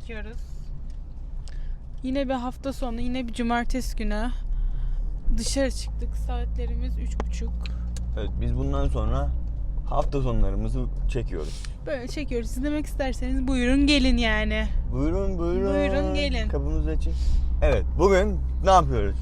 çekiyoruz. Yine bir hafta sonu, yine bir cumartesi günü. Dışarı çıktık. Saatlerimiz üç buçuk. Evet biz bundan sonra hafta sonlarımızı çekiyoruz. Böyle çekiyoruz. Siz demek isterseniz buyurun gelin yani. Buyurun buyurun. Buyurun, gelin. Kapımız açık. Evet bugün ne yapıyoruz?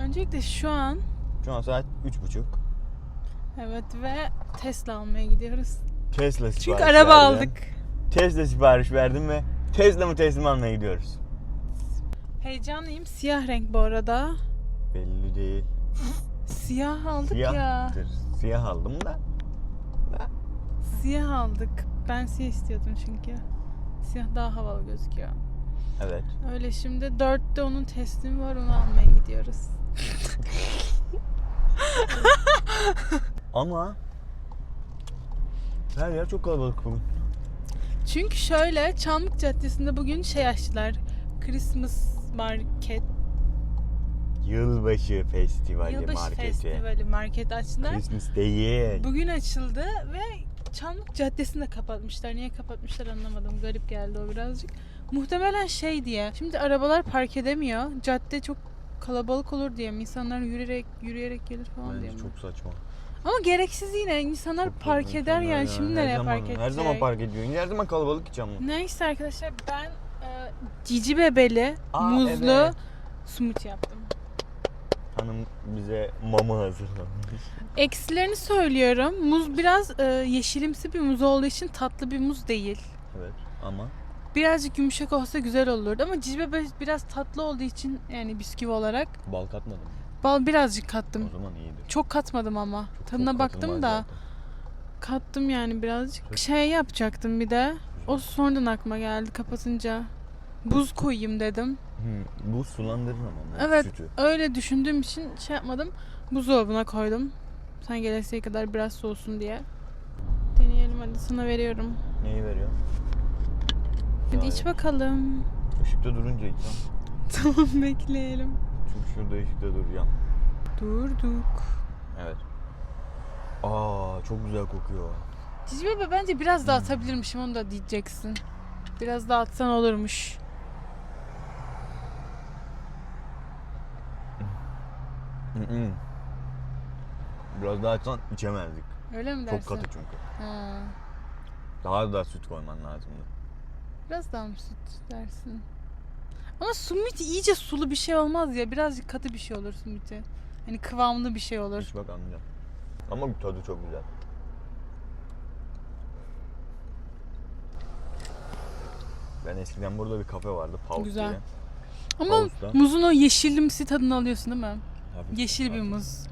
Öncelikle şu an Şu an saat üç buçuk. evet ve Tesla almaya gidiyoruz. Tesla sipariş Çünkü araba verdim. aldık. Tesla sipariş verdim ve Tesla'mı teslim almaya gidiyoruz. Heyecanlıyım. Siyah renk bu arada. Belli değil. Siyah aldık ya. Siyahtır. Siyah aldım da. Siyah aldık. Ben siyah istiyordum çünkü. Siyah daha havalı gözüküyor. Evet. Öyle şimdi dörtte onun teslimi var onu almaya gidiyoruz. Ama her yer çok kalabalık bugün. Çünkü şöyle Çamlık Caddesi'nde bugün şey açtılar. Christmas market, Yılbaşı festivali yılbaşı marketi. festivali market açtılar. Christmas değil. Bugün açıldı ve Çamlık Caddesi'ni de kapatmışlar. Niye kapatmışlar anlamadım. Garip geldi o birazcık. Muhtemelen şey diye. Şimdi arabalar park edemiyor. Cadde çok kalabalık olur diye mi? İnsanlar yürüyerek yürüyerek gelir falan diye Bence mi? çok saçma. Ama gereksiz yine. insanlar park eder yani. ya. Şimdi Her nereye zaman- park edecek? Her zaman park ediyor. Her zaman kalabalık ki Çamlık. Neyse arkadaşlar ben e, cici bebeli Aa, muzlu evet. smoothie yaptım. Hanım bize mama hazırlamış. Eksilerini söylüyorum. Muz biraz e, yeşilimsi bir muz olduğu için tatlı bir muz değil. Evet ama Birazcık yumuşak olsa güzel olurdu ama cici bebe biraz tatlı olduğu için yani bisküvi olarak bal katmadım. Bal birazcık O kattım. zaman iyidir. Çok katmadım ama. Çok- Tadına baktım da zaten. kattım yani birazcık. Çok- Şey yapacaktım bir de. O sonradan aklıma geldi kapatınca. Buz koyayım dedim. Hı, bu sulandırır ama Evet. sütü. Öyle düşündüğüm için şey yapmadım. Buzdolabına koydum. Sen gelesiye kadar biraz soğusun diye. Deneyelim hadi sana veriyorum. Neyi veriyor? Hadi iç Gayet. bakalım. Işıkta durunca içeceğim. Tamam bekleyelim. Şurada ışıkta duracağım. Durduk. Evet. Aa çok güzel kokuyor. Cici bebe bence biraz daha atabilirmişim onu da diyeceksin. Biraz daha atsan olurmuş. Biraz daha açsan içemezdik. Öyle mi dersin? Çok katı çünkü. Ha. Daha da süt koyman lazımdı. Biraz daha mı süt dersin? Ama smoothie iyice sulu bir şey olmaz ya. Birazcık katı bir şey olur smoothie. Hani kıvamlı bir şey olur. İç bak anlayacağım. Ama tadı çok güzel. Ben eskiden burada bir kafe vardı. Pause Güzel. diye. Ama Pause'da. muzun o yeşilimsi tadını alıyorsun değil mi? Hafif- Yeşil bir hafif. muz.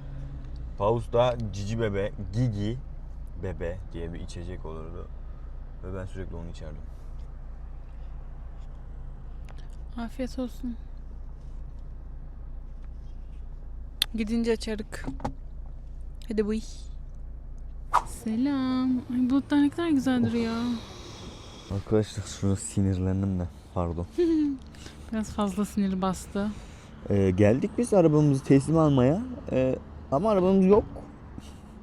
Pause'da Cici Bebe, Gigi Bebe diye bir içecek olurdu. Ve ben sürekli onu içerdim. Afiyet olsun. Gidince açarık. Hadi bu Selam. Ay bulutlar ne kadar güzel duruyor. Arkadaşlar şunu sinirlendim de. Pardon. Biraz fazla sinir bastı. Ee, geldik biz arabamızı teslim almaya. Ee, ama arabamız yok.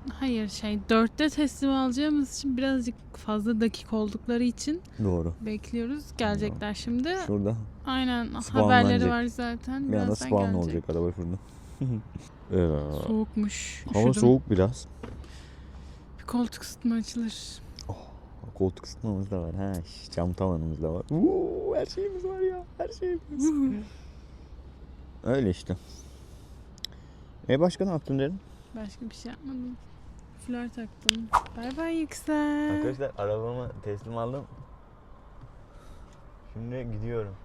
Hayır şey dörtte teslim alacağımız için birazcık fazla dakik oldukları için Doğru. bekliyoruz. Gelecekler şimdi. Şurada. Aynen haberleri var zaten. Bir anda spawn gelecek. olacak araba. Ee, Soğukmuş. Hava Üşüdüm. soğuk biraz. Bir koltuk ısıtma açılır. Koltuk ısıtmamız da var. Ha, cam tavanımız da var. Uuu, her şeyimiz var ya. Her şeyimiz. Öyle işte. E başka ne yaptın derim? Başka bir şey yapmadım. Flör taktım. Bay bay Yüksel. Arkadaşlar arabamı teslim aldım. Şimdi gidiyorum.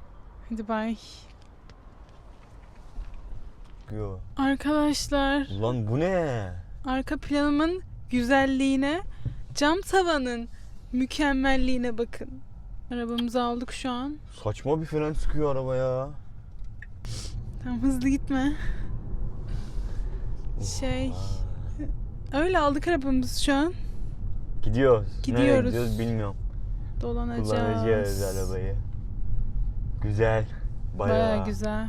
Hadi bay. Yo. Arkadaşlar Ulan bu ne? arka planımın güzelliğine, cam tavanın mükemmelliğine bakın. Arabamızı aldık şu an. Saçma bir fren sıkıyor araba ya. Tam hızlı gitme. Şey, öyle aldık arabamızı şu an. Gidiyoruz. Nereye Gidiyoruz. gidiyoruz bilmiyorum. Dolanacağız. Kullanacağız arabayı. Güzel. Bayağı. Baya güzel.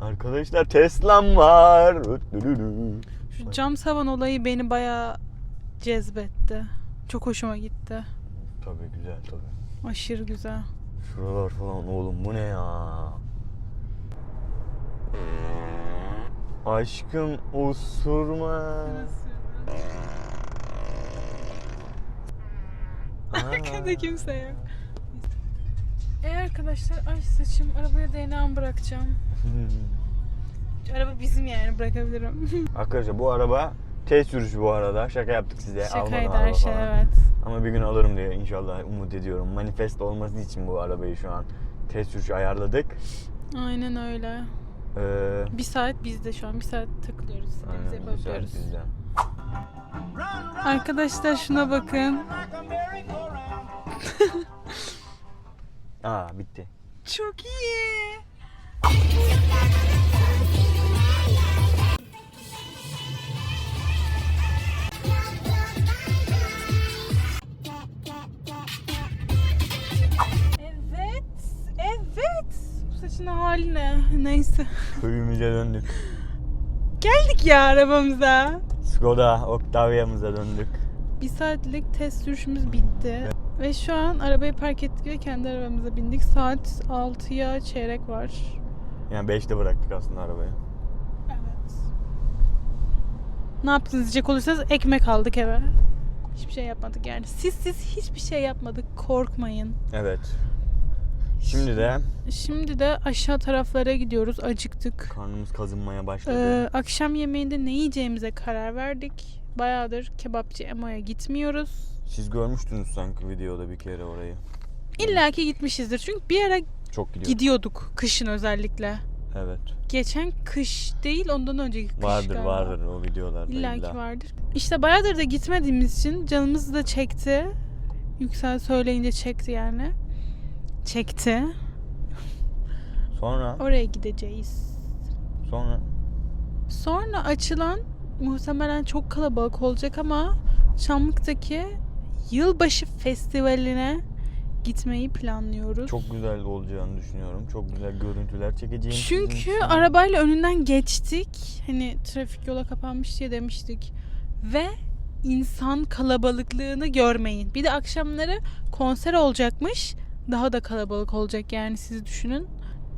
Arkadaşlar Tesla'm var. Şu cam tavan olayı beni baya cezbetti. Çok hoşuma gitti. Tabii güzel tabii. Aşırı güzel. Şuralar falan oğlum bu ne ya? Aşkım osurma. Arkada kimse yok. E arkadaşlar ay saçım arabaya DNA'mı bırakacağım. Araba bizim yani bırakabilirim. Arkadaşlar bu araba test sürüşü bu arada. Şaka yaptık size. Almadan Şakaydı araba her şey falan. evet. Ama bir gün alırım diye inşallah umut ediyorum. Manifest olması için bu arabayı şu an test sürüşü ayarladık. Aynen öyle. Ee, Bir saat bizde şu an. Bir saat takılıyoruz. istediğimizi aynen, güzel yapabiliyoruz. bizden. Arkadaşlar şuna bakın. Aa bitti. Çok iyi. Evet. Evet. Bu saçın hali ne? Neyse. Köyümüze döndük. Geldik ya arabamıza. Skoda Octavia'mıza döndük. Bir saatlik test sürüşümüz bitti. Ve şu an arabayı park ettik ve kendi arabamıza bindik. Saat 6'ya çeyrek var. Yani 5'te bıraktık aslında arabayı. Evet. Ne yaptınız diyecek olursanız ekmek aldık eve. Hiçbir şey yapmadık yani. Siz siz hiçbir şey yapmadık. Korkmayın. Evet. Şimdi de Şimdi de aşağı taraflara gidiyoruz. Acıktık. karnımız kazınmaya başladı. Ee, akşam yemeğinde ne yiyeceğimize karar verdik. Bayağıdır kebapçı Emo'ya gitmiyoruz. Siz görmüştünüz sanki videoda bir kere orayı. İlla ki gitmişizdir. Çünkü bir ara Çok gidiyor. gidiyorduk. Kışın özellikle. Evet. Geçen kış değil ondan önceki kış Vardır galiba. vardır o videolarda İlla ki vardır. İşte bayağıdır da gitmediğimiz için canımız da çekti. Yüksel söyleyince çekti yani. Çekti. Sonra Oraya gideceğiz. sonra Sonra açılan muhtemelen çok kalabalık olacak ama Çamlık'taki Yılbaşı Festivali'ne gitmeyi planlıyoruz. çok güzel olacağını düşünüyorum. Çok güzel görüntüler çekeceğim. Çünkü arabayla önünden geçtik. Hani trafik yola kapanmış diye demiştik. Ve insan kalabalıklığını görmeyin. Bir de akşamları konser olacakmış. Daha da kalabalık olacak yani siz düşünün.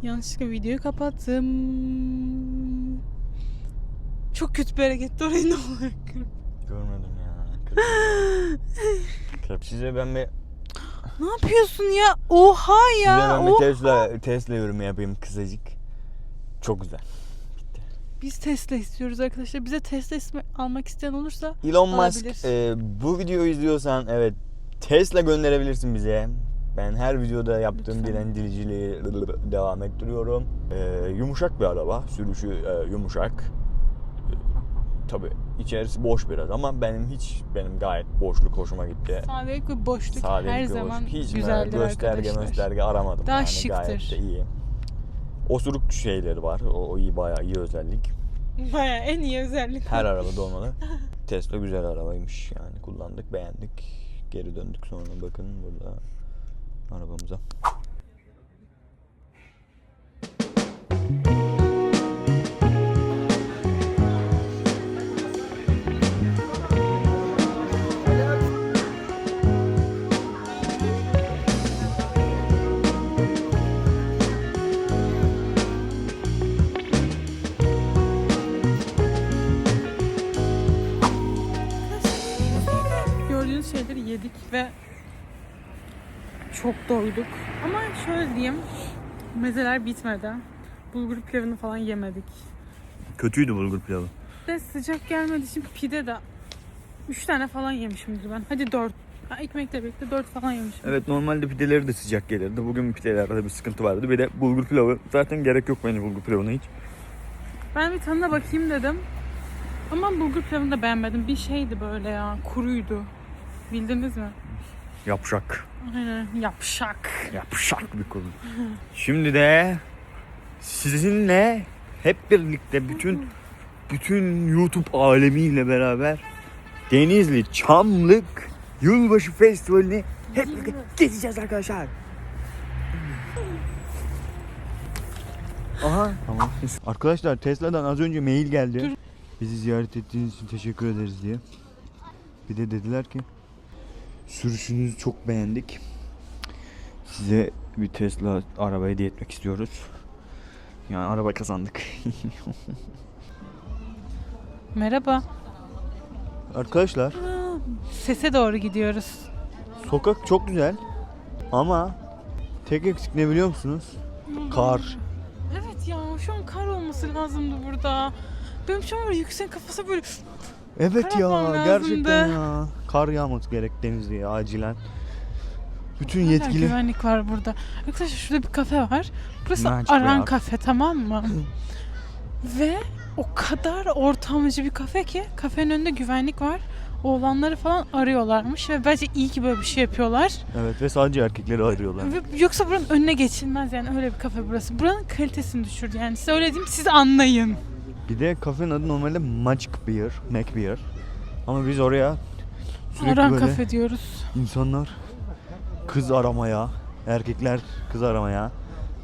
Yanlışlıkla videoyu kapattım. Çok kötü bir hareketti orayı ne olur. görmedim ya. Size ben bir Ne yapıyorsun ya? Oha size ya. ben bir. Tesla Tesla yorumu yapayım kısacık. Çok güzel. Biz Tesla istiyoruz arkadaşlar. Bize Tesla ismi almak isteyen olursa Elon Musk e, bu videoyu izliyorsan evet Tesla gönderebilirsin bize. Ben her videoda yaptığım Lütfen. dilenciliği devam ettiriyorum. E, yumuşak bir araba. Sürüşü e, yumuşak. E, Tabi içerisi boş biraz ama benim hiç benim gayet boşluk hoşuma gitti. sadelik ve boşluk Sadelik her ve zaman boşluk. hiç güzeldir gösterge arkadaşlar. gösterge aramadım Daha yani şıktır. gayet de iyi. Osuruk şeyleri var. O, o iyi bayağı iyi özellik. Baya en iyi özellik. Her arabada olmalı. Tesla güzel arabaymış yani kullandık beğendik. Geri döndük sonra bakın burada arabamıza. Çok doyduk. Ama şöyle diyeyim, mezeler bitmedi. Bulgur pilavını falan yemedik. Kötüydü bulgur pilavı. Ve sıcak gelmediği için pide de 3 tane falan yemişimdir ben. Hadi 4. Ha, ekmekle birlikte 4 falan yemişim. Evet normalde pideleri de sıcak gelirdi. Bugün pidelerde bir sıkıntı vardı. Bir de bulgur pilavı. Zaten gerek yok bence bulgur pilavına hiç. Ben bir tadına bakayım dedim. Ama bulgur pilavını da beğenmedim. Bir şeydi böyle ya, kuruydu. Bildiniz mi? Yapşak. Aynen, yapşak. Yapşak bir konu. Şimdi de sizinle hep birlikte bütün bütün YouTube alemiyle beraber Denizli Çamlık Yılbaşı Festivali'ni hep birlikte gezeceğiz arkadaşlar. Aha tamam. Arkadaşlar Tesla'dan az önce mail geldi. Bizi ziyaret ettiğiniz için teşekkür ederiz diye. Bir de dediler ki sürüşünüzü çok beğendik. Size bir Tesla araba hediye etmek istiyoruz. Yani araba kazandık. Merhaba. Arkadaşlar Sese doğru gidiyoruz. sokak çok güzel ama tek eksik ne biliyor musunuz? Kar. Evet ya şu an kar olması lazımdı burada. Benim şu an yüksek kafası böyle Evet Kar ya atmam gerçekten lazımdı. ya. Kar yağması gerek denizliğe acilen. Bütün Hala yetkili güvenlik var burada. Arkadaşlar şurada bir kafe var. Burası Magic Aran Bar. Kafe tamam mı? Ve o kadar ortamcı bir kafe ki kafenin önünde güvenlik var. Oğlanları falan arıyorlarmış ve bence iyi ki böyle bir şey yapıyorlar. Evet ve sadece erkekleri arıyorlar. Ve yoksa buranın önüne geçilmez yani öyle bir kafe burası. Buranın kalitesini düşürdü yani size öyle diyeyim siz anlayın. Bir de kafenin adı normalde Magic Beer, Mac Beer. Ama biz oraya sürekli Aran böyle Kafe diyoruz. insanlar kız aramaya, erkekler kız aramaya,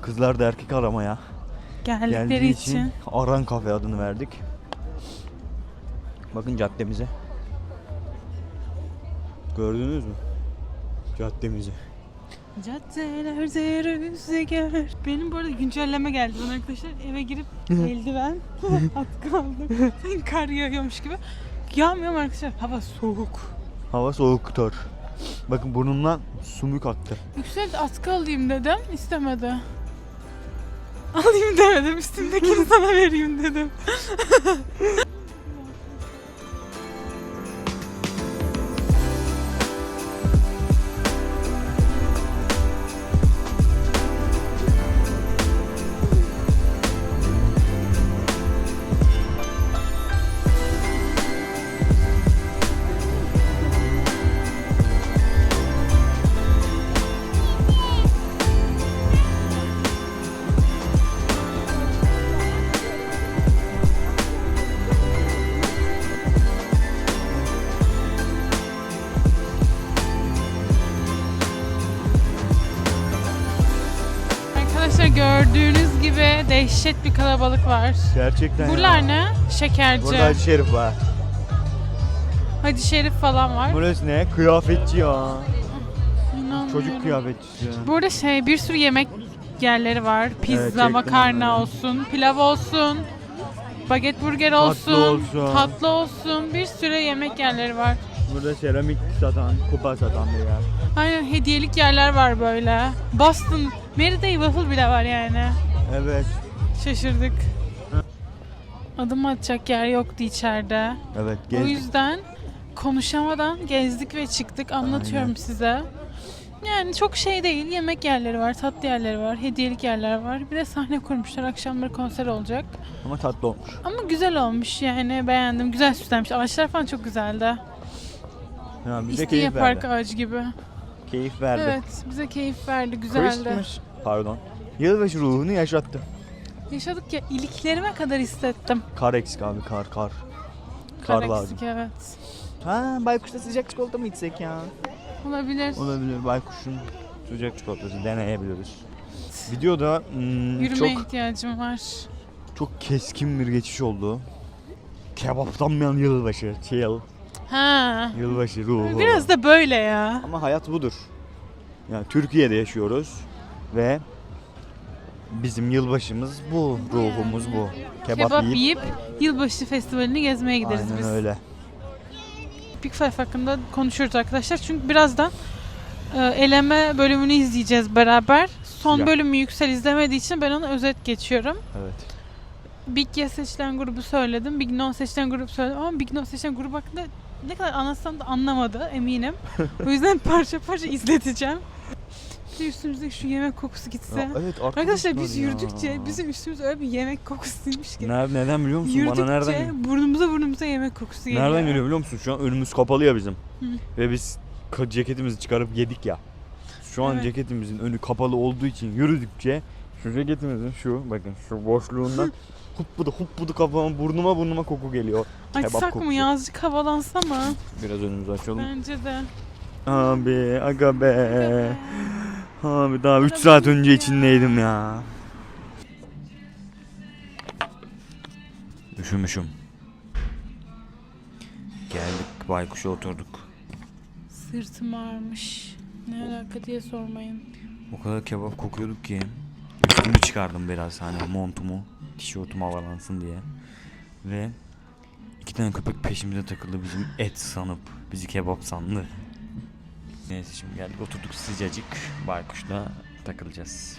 kızlar da erkek aramaya Geldikleri geldiği için. için Aran Kafe adını verdik. Bakın caddemize. Gördünüz mü? Caddemizi. Caddelerde rüzgar. Benim bu arada güncelleme geldi bana arkadaşlar. Eve girip eldiven, atkı aldım. Kar yağıyormuş gibi. Yağmıyor arkadaşlar? Hava soğuk. Hava soğuktur. Bakın burnumdan sumuk aktı. Yüksel atkı alayım dedim. istemedi. Alayım demedim. Üstümdekini sana vereyim dedim. Dehşet bir kalabalık var. Gerçekten Buralar ne? Şekerci. Burada Hacı Şerif var. Hacı Şerif falan var. Burası ne? Kıyafetçi ya. İnanmıyorum. Çocuk kıyafetçisi. ya. Burada şey bir sürü yemek yerleri var. Pizza, çektim makarna onları. olsun, pilav olsun, baget burger Tatlı olsun, olsun. tatlı olsun. Bir sürü yemek yerleri var. Burada seramik satan, kupa satan bir yer. Aynen hediyelik yerler var böyle. Boston, Merryday waffle bile var yani. Evet. Şaşırdık. Adım atacak yer yoktu içeride. Evet O gezdik. yüzden konuşamadan gezdik ve çıktık. Anlatıyorum Aynen. size. Yani çok şey değil. Yemek yerleri var, tatlı yerleri var, hediyelik yerler var. Bir de sahne kurmuşlar. Akşamları konser olacak. Ama tatlı olmuş. Ama güzel olmuş yani. Beğendim. Güzel süslenmiş. Ağaçlar falan çok güzeldi. Ya bize İstinye keyif Park verdi. ağacı gibi. Keyif verdi. Evet. Bize keyif verdi. Güzeldi. Christmas, pardon. Yılbaşı ruhunu yaşattı. Yaşadık ya. iliklerime kadar hissettim. Kar eksik abi kar kar. Kar Kar eksik, evet. Ha baykuşta sıcak çikolata mı içsek ya? Olabilir. Olabilir baykuşun sıcak çikolatası deneyebiliriz. Videoda hmm, Yürümeye çok ihtiyacım var. çok keskin bir geçiş oldu. Kebaptanmayan yılbaşı, chill, Ha. yılbaşı ruhu. Biraz da böyle ya. Ama hayat budur. Yani Türkiye'de yaşıyoruz ve bizim yılbaşımız bu, ruhumuz bu. Kebap, Kebap, yiyip, yiyip yılbaşı festivalini gezmeye gideriz aynen biz. öyle. Big Five hakkında konuşuruz arkadaşlar. Çünkü birazdan e, eleme bölümünü izleyeceğiz beraber. Son Güzel. bölümü Yüksel izlemediği için ben ona özet geçiyorum. Evet. Big Yes seçilen grubu söyledim. Big No seçilen grubu söyledim. Ama Big No seçilen grup hakkında ne kadar anlatsam da anlamadı eminim. o yüzden parça parça izleteceğim. De üstümüzdeki şu yemek kokusu gitse. Ya evet Arkadaşlar biz ya. yürüdükçe bizim üstümüz öyle bir yemek kokusuymuş ki. Ner- neden biliyor musun? Yürüdükçe Bana nereden burnumuza burnumuza yemek kokusu geliyor. Nereden geliyor biliyor musun? Şu an önümüz kapalı ya bizim. Hı. Ve biz ceketimizi çıkarıp yedik ya. Şu an Evet. ceketimizin önü kapalı olduğu için yürüdükçe şu ceketimizin şu bakın şu boşluğundan huppudu huppudu kafama burnuma burnuma koku geliyor. Kebap Açsak mı kokusu. ya azıcık havalansa mı? Biraz önümüzü açalım. Bence de. Abi aga be. Abi daha 3 Aga saat önce içindeydim ya. Üşümüşüm. Geldik baykuşa oturduk. Sırtım ağrımış. Ne alaka diye sormayın. O kadar kebap kokuyorduk ki üstümü çıkardım biraz hani montumu, tişörtüm havalansın diye. Ve iki tane köpek peşimize takıldı bizim et sanıp bizi kebap sandı. Neyse şimdi geldik oturduk sıcacık baykuşla takılacağız.